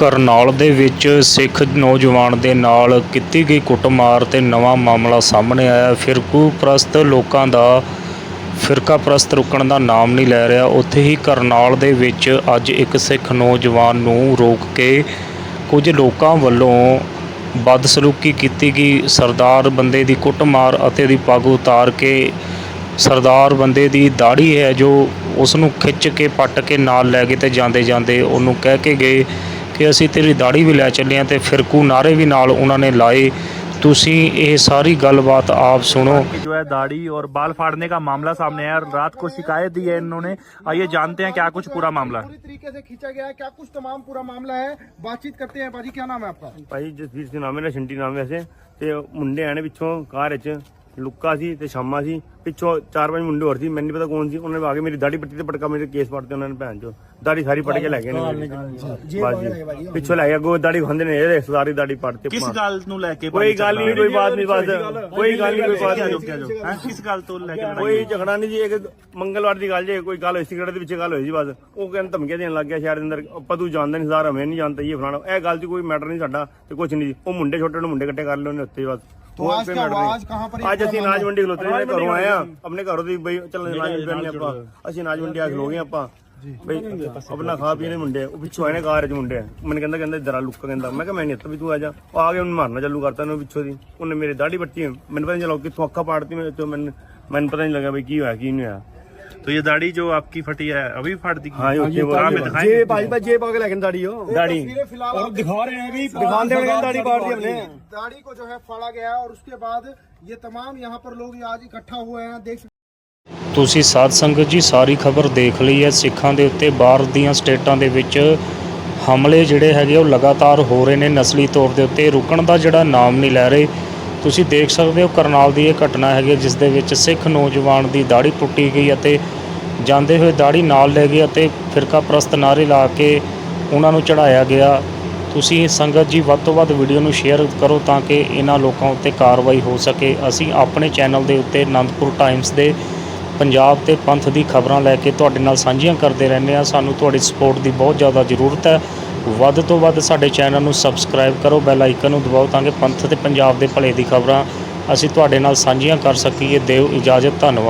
ਕਰਨਾਲ ਦੇ ਵਿੱਚ ਸਿੱਖ ਨੌਜਵਾਨ ਦੇ ਨਾਲ ਕੀਤੀ ਗਈ ਕੁੱਟਮਾਰ ਤੇ ਨਵਾਂ ਮਾਮਲਾ ਸਾਹਮਣੇ ਆਇਆ। ਫਿਰਕੂ ਪ੍ਰਸਤ ਲੋਕਾਂ ਦਾ ਫਿਰਕਾ ਪ੍ਰਸਤ ਰੁਕਣ ਦਾ ਨਾਮ ਨਹੀਂ ਲੈ ਰਿਹਾ। ਉੱਥੇ ਹੀ ਕਰਨਾਲ ਦੇ ਵਿੱਚ ਅੱਜ ਇੱਕ ਸਿੱਖ ਨੌਜਵਾਨ ਨੂੰ ਰੋਕ ਕੇ ਕੁਝ ਲੋਕਾਂ ਵੱਲੋਂ ਬਦਸਲੂਕੀ ਕੀਤੀ ਗਈ। ਸਰਦਾਰ ਬੰਦੇ ਦੀ ਕੁੱਟਮਾਰ ਅਤੇ ਦੀ ਪੱਗ ਉਤਾਰ ਕੇ ਸਰਦਾਰ ਬੰਦੇ ਦੀ ਦਾੜੀ ਹੈ ਜੋ ਉਸ ਨੂੰ ਖਿੱਚ ਕੇ, ਪੱਟ ਕੇ ਨਾਲ ਲੈ ਗਏ ਤੇ ਜਾਂਦੇ ਜਾਂਦੇ ਉਹਨੂੰ ਕਹਿ ਕੇ ਗਏ ਕਿ ਅਸੀਂ ਤੇਰੀ ਦਾੜੀ ਵੀ ਲੈ ਚੱਲੇ ਹਾਂ ਤੇ ਫਿਰਕੂ ਨਾਰੇ ਵੀ ਨਾਲ ਉਹਨਾਂ ਨੇ ਲਾਏ ਤੁਸੀਂ ਇਹ ਸਾਰੀ ਗੱਲਬਾਤ ਆਪ ਸੁਣੋ कि जो है दाढ़ी और बाल फाड़ने का मामला सामने आया और रात को शिकायत दी है इन्होंने आइए जानते हैं क्या कुछ पूरा मामला है पूरी तरीके से खींचा गया है क्या कुछ तमाम पूरा मामला है बातचीत करते हैं बाजी क्या नाम है आपका ਭਾਈ ਜਸਵੀਰ ਸਿੰਘ ਨਾਮ ਹੈ ਨਾ ਸ਼ੰਟੀ ਨਾਮ ਵੈਸੇ ਤੇ ਮੁੰਡੇ ਆਏ ਨੇ ਪਿੱਛੋਂ ਕਾਰ ਵਿੱਚ ਲੁੱਕਾ ਸੀ ਤੇ ਸ਼ਾਮਾ ਸੀ। ਪਿੱਛੋਂ ਚਾਰ ਪੰਜ ਮੁੰਡੇ ਹੋਰ ਸੀ ਮੈਨੂੰ ਪਤਾ ਕੌਣ ਸੀ। ਉਹਨਾਂ ਨੇ ਆ ਕੇ ਮੇਰੀ ਦਾੜੀ ਪੱਟੀ ਤੇ ਪਟਕਾ ਮੇਰੇ ਕੇਸ ਪੜਤੇ ਉਹਨਾਂ ਨੇ ਭੈਣ ਚੋ ਦਾੜੀ ਸਾਰੀ ਪੜ ਕੇ ਲੈ ਗਏ ਨੇ ਪਿੱਛੋਂ ਲੈ ਗਿਆ ਗੋ ਦਾੜੀ ਖਾਂਦੇ ਨੇ ਇਹਦੇ ਸਾਰੀ ਦਾੜੀ ਪੜਤੇ ਕਿਸ ਗੱਲ ਨੂੰ ਲੈ ਕੇ ਕੋਈ ਗੱਲ ਨਹੀਂ ਕੋਈ ਬਾਤ ਨਹੀਂ ਬਸ। ਕੋਈ ਗੱਲ ਨਹੀਂ ਕੋਈ ਬਾਤ ਨਹੀਂ ਹੈ ਕਿਸ ਗੱਲ ਤੋਂ ਲੈ ਕੇ ਕੋਈ ਝਗੜਾ ਨਹੀਂ ਜੀ ਇੱਕ ਮੰਗਲਵਾਰ ਦੀ ਗੱਲ ਜੇ ਕੋਈ ਗੱਲ ਹੋਈ ਸਿਗਰਟ ਦੇ ਪਿੱਛੇ ਗੱਲ ਹੋਈ ਸੀ ਬਸ। ਉਹ ਕਹਿੰਦੇ ਧਮਕੀਆਂ ਦੇਣ ਲੱਗ ਗਿਆ ਸ਼ਹਿਰ ਦੇ ਅੰਦਰ। ਆਪਾਂ ਤੂੰ ਜਾਣਦਾ ਨਹੀਂ ਸਾਰਾ ਮੈਂ ਨਹੀਂ ਜਾਣਦਾ ਇਹ ਫਲਾਣਾ। ਇਹ ਗੱਲ 'ਚ ਕੋਈ ਮੈਟਰ ਨਹੀਂ ਸਾਡਾ ਤੇ ਕੁਝ ਨਹੀਂ ਉਹ ਮੁੰਡੇ ਛੋਟੇ ਨੂੰ ਮੁੰਡੇ ਇਕੱਠੇ ਕਰ ਲਏ ਉਹਨੇ ਉੱਥੇ ਬਸ। तो ਹੋਰ आज ਕੋਈ क्या matter हुआ? ਨਹੀਂ। आज कहाँ पर ये ਅੱਜ ਅਸੀਂ पूरा ਨਾਜ ਮੰਡੀ ਖਲੋਤੇ ਨੇ मामला? ਘਰੋਂ ਆਏ ਆ ਆਪਣੇ ਘਰੋਂ ਦੀ ਬਈ ਚੱਲ ਨਾਜ ਮੰਡੀ ਕਰਨੀ ਆਪਾਂ ਅਸੀਂ ਨਾਜ ਮੰਡੀ ਆ ਖਲੋ ਗਏ ਆਪਾਂ ਬਈ ਆਪਣਾ ਖਾ ਪੀਣੇ ਮੁੰਡੇ ਉਹ ਪਿੱਛੋਂ ਆਏ ਨੇ ਕਾਰ 'ਚ ਮੁੰਡੇ ਮੈਨੂੰ ਕਹਿੰਦਾ ਕਹਿੰਦਾ ਜਰਾ ਲੁੱਕ ਕਹਿੰਦਾ ਮੈਂ ਕਿਹਾ ਮੈਂ ਨਹੀਂ ਇੱਥੇ ਵੀ ਤੂੰ ਆ ਜਾ ਉਹ ਆ ਕੇ ਉਹਨੂੰ ਮਾਰਨਾ ਚਾਲੂ ਕਰਤਾ ਉਹਨੂੰ ਪਿੱਛੋਂ ਦੀ ਉਹਨੇ ਮੇਰੇ ਦਾੜੀ ਪੱਟੀ ਮੈਨੂੰ ਪਤਾ ਨਹੀਂ ਚੱਲਾ ਕਿੱਥੋਂ ਅੱਖਾਂ ਪਾੜਤੀ ਮੇਰੇ ਤੋਂ ਮੈਨੂੰ ਮੈਨੂੰ ਪਤਾ ਨਹੀਂ ਲੱਗਾ ਬਈ ਕੀ ਹੋਇਆ ਕੀ ਨਹੀਂ ਹੋਇਆ तो ये दाढ़ी जो आपकी फटी है अभी फाड़ दी हाँ, ये उत्ते वो- कहाँ पे दिखाएंगे ਜੇ ਭਾਈ ਭਾਈ ਜੇ ਪਾ ਕੇ ਲੈ ਕੇ ਦਾੜੀ ਹੋ ਦਾੜੀ तस्वीरें फिलहाल आप ਦਿਖਾ ਰਹੇ हैं अभी दिखाते हुए दाढ़ी काट दी हमने दाढ़ी को जो है फाड़ा गया और उसके बाद ये तमाम यहाँ पर लोग आज इकट्ठा हुए हैं देख सकते ਤੁਸੀਂ ਸਾਧ ਸੰਗਤ ਜੀ ਸਾਰੀ ਖਬਰ ਦੇਖ ਲਈ ਹੈ ਸਿੱਖਾਂ ਦੇ ਉੱਤੇ ਬਾਹਰ ਦੀਆਂ ਸਟੇਟਾਂ ਦੇ ਵਿੱਚ ਹਮਲੇ ਜਿਹੜੇ ਹੈਗੇ ਉਹ ਲਗਾਤਾਰ ਹੋ ਰਹੇ ਨੇ ਨਸਲੀ ਤੌਰ ਦੇ ਉੱਤੇ ਰੁਕਣ ਦਾ ਜਿਹੜਾ ਨਾਮ ਨਹੀਂ ਲੈ ਰਹੇ ਤੁਸੀਂ ਦੇਖ ਸਕਦੇ ਹੋ ਕਰਨਾਲ ਦੀ ਇਹ ਘਟਨਾ ਹੈਗੀ ਜਿਸ ਦੇ ਵਿੱਚ ਸਿੱਖ ਨੌਜਵਾਨ ਦੀ ਦਾੜੀ ਪੁੱਟੀ ਗਈ ਅਤੇ ਜਾਂਦੇ ਹੋਏ ਦਾੜੀ ਨਾਲ ਲੈ ਗਏ ਅਤੇ ਫਿਰਕਾ ਪ੍ਰਸਤ ਨਾਰੇ ਲਾ ਕੇ ਉਹਨਾਂ ਨੂੰ ਚੜਾਇਆ ਗਿਆ। ਤੁਸੀਂ ਸੰਗਤ ਜੀ ਵੱਧ ਤੋਂ ਵੱਧ ਵੀਡੀਓ ਨੂੰ ਸ਼ੇਅਰ ਕਰੋ ਤਾਂ ਕਿ ਇਹਨਾਂ ਲੋਕਾਂ ਉੱਤੇ ਕਾਰਵਾਈ ਹੋ ਸਕੇ। ਅਸੀਂ ਆਪਣੇ ਚੈਨਲ ਦੇ ਉੱਤੇ ਆਨੰਦਪੁਰ ਟਾਈਮਸ ਦੇ ਪੰਜਾਬ ਤੇ ਪੰਥ ਦੀ ਖਬਰਾਂ ਲੈ ਕੇ ਤੁਹਾਡੇ ਨਾਲ ਸਾਂਝੀਆਂ ਕਰਦੇ ਰਹਿੰਦੇ ਆ ਸਾਨੂੰ ਤੁਹਾਡੀ ਸਪੋਰਟ ਦੀ ਬਹੁਤ ਜ਼ਿਆਦਾ ਜ਼ਰੂਰਤ ਹੈ। ਵੱਧ ਤੋਂ ਵੱਧ ਸਾਡੇ ਚੈਨਲ ਨੂੰ ਸਬਸਕ੍ਰਾਈਬ ਕਰੋ, ਬੈਲ ਆਈਕਨ ਨੂੰ ਦਬਾਓ ਤਾਂ ਕਿ ਪੰਥ ਤੇ ਪੰਜਾਬ ਦੇ ਭਲੇ ਦੀ ਖਬਰਾਂ ਅਸੀਂ ਤੁਹਾਡੇ ਨਾਲ ਸਾਂਝੀਆਂ ਕਰ ਸਕੀਏ। ਦਿਓ ਇਜਾਜ਼ਤ, ਧੰਨਵਾਦ।